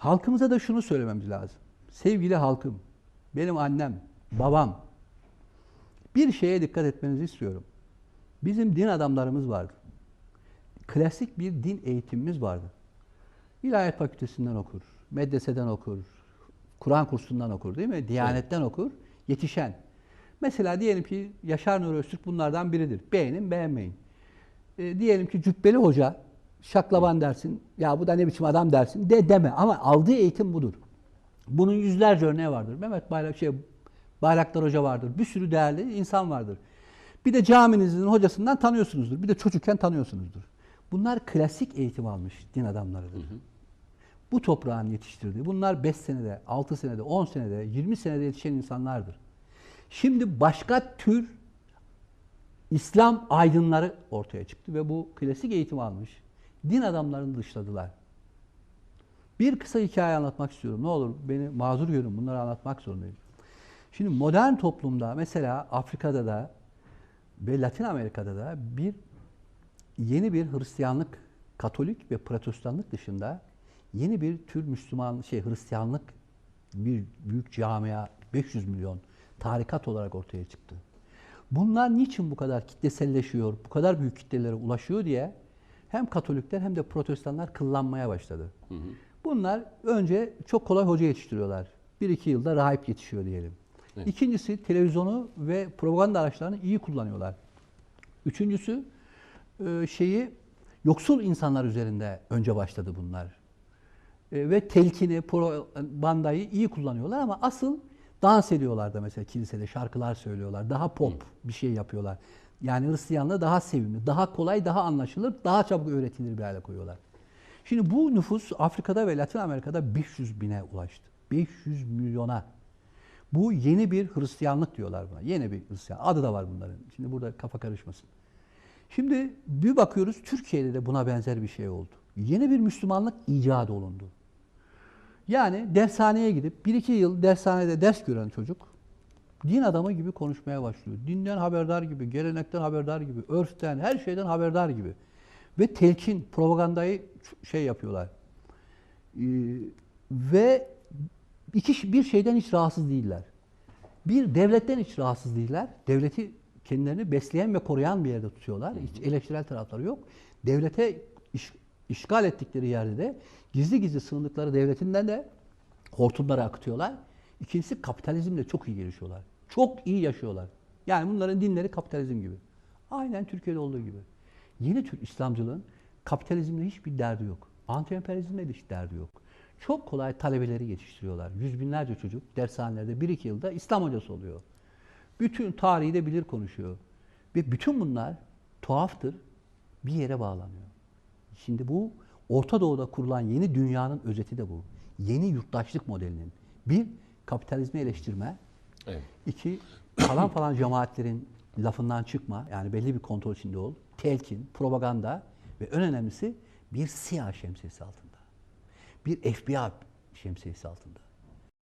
halkımıza da şunu söylememiz lazım. Sevgili halkım, benim annem, babam bir şeye dikkat etmenizi istiyorum. Bizim din adamlarımız vardı. Klasik bir din eğitimimiz vardı. İlahiyat fakültesinden okur, medreseden okur, Kur'an kursundan okur değil mi? Diyanetten okur, yetişen. Mesela diyelim ki Yaşar Nuri Öztürk bunlardan biridir. Beğenin, beğenmeyin. E, diyelim ki Cübbeli Hoca, şaklaban dersin, ya bu da ne biçim adam dersin, de deme. Ama aldığı eğitim budur. Bunun yüzlerce örneği vardır. Mehmet Bayrak, şey, Bayraktar Hoca vardır. Bir sürü değerli insan vardır. Bir de caminizin hocasından tanıyorsunuzdur. Bir de çocukken tanıyorsunuzdur. Bunlar klasik eğitim almış din adamlarıdır. Bu toprağın yetiştirdiği. Bunlar 5 senede, 6 senede, 10 senede, 20 senede yetişen insanlardır. Şimdi başka tür İslam aydınları ortaya çıktı ve bu klasik eğitim almış. Din adamlarını dışladılar. Bir kısa hikaye anlatmak istiyorum. Ne olur beni mazur görün bunları anlatmak zorundayım. Şimdi modern toplumda mesela Afrika'da da ve Latin Amerika'da da bir yeni bir Hristiyanlık, Katolik ve Protestanlık dışında yeni bir tür Müslüman şey Hristiyanlık bir büyük camia 500 milyon tarikat olarak ortaya çıktı. Bunlar niçin bu kadar kitleselleşiyor, bu kadar büyük kitlelere ulaşıyor diye hem Katolikler hem de Protestanlar kıllanmaya başladı. Bunlar önce çok kolay hoca yetiştiriyorlar. Bir iki yılda rahip yetişiyor diyelim. Evet. İkincisi televizyonu ve propaganda araçlarını iyi kullanıyorlar. Üçüncüsü e, şeyi yoksul insanlar üzerinde önce başladı bunlar. E, ve telkini, propagandayı iyi kullanıyorlar ama asıl dans ediyorlar da mesela kilisede şarkılar söylüyorlar. Daha pop bir şey yapıyorlar. Yani Hristiyanlığı daha sevimli, daha kolay, daha anlaşılır, daha çabuk öğretilir bir hale koyuyorlar. Şimdi bu nüfus Afrika'da ve Latin Amerika'da 500 bine ulaştı. 500 milyona. Bu yeni bir Hristiyanlık diyorlar buna. Yeni bir Hristiyan. Adı da var bunların. Şimdi burada kafa karışmasın. Şimdi bir bakıyoruz Türkiye'de de buna benzer bir şey oldu. Yeni bir Müslümanlık icat olundu. Yani dershaneye gidip bir iki yıl dershanede ders gören çocuk din adamı gibi konuşmaya başlıyor. Dinden haberdar gibi, gelenekten haberdar gibi, örften, her şeyden haberdar gibi. Ve telkin, propagandayı şey yapıyorlar. Ee, ve iki bir şeyden hiç rahatsız değiller. Bir devletten hiç rahatsız değiller. Devleti kendilerini besleyen ve koruyan bir yerde tutuyorlar. Hiç eleştirel tarafları yok. Devlete iş- işgal ettikleri yerde de gizli gizli sığındıkları devletinden de hortumları akıtıyorlar. İkincisi kapitalizmle çok iyi gelişiyorlar. Çok iyi yaşıyorlar. Yani bunların dinleri kapitalizm gibi. Aynen Türkiye'de olduğu gibi. Yeni tür İslamcılığın kapitalizmle hiçbir derdi yok. Anti-emperyalizmle de hiç derdi yok. Çok kolay talebeleri yetiştiriyorlar. Yüz binlerce çocuk dershanelerde bir iki yılda İslam hocası oluyor. Bütün tarihi de bilir konuşuyor. Ve bütün bunlar tuhaftır. Bir yere bağlanıyor. Şimdi bu Orta Doğu'da kurulan yeni dünyanın özeti de bu. Yeni yurttaşlık modelinin. Bir, kapitalizmi eleştirme. İki, falan falan cemaatlerin lafından çıkma. Yani belli bir kontrol içinde ol. Telkin, propaganda ve en önemlisi bir siyah şemsiyesi altında. Bir FBI şemsiyesi altında.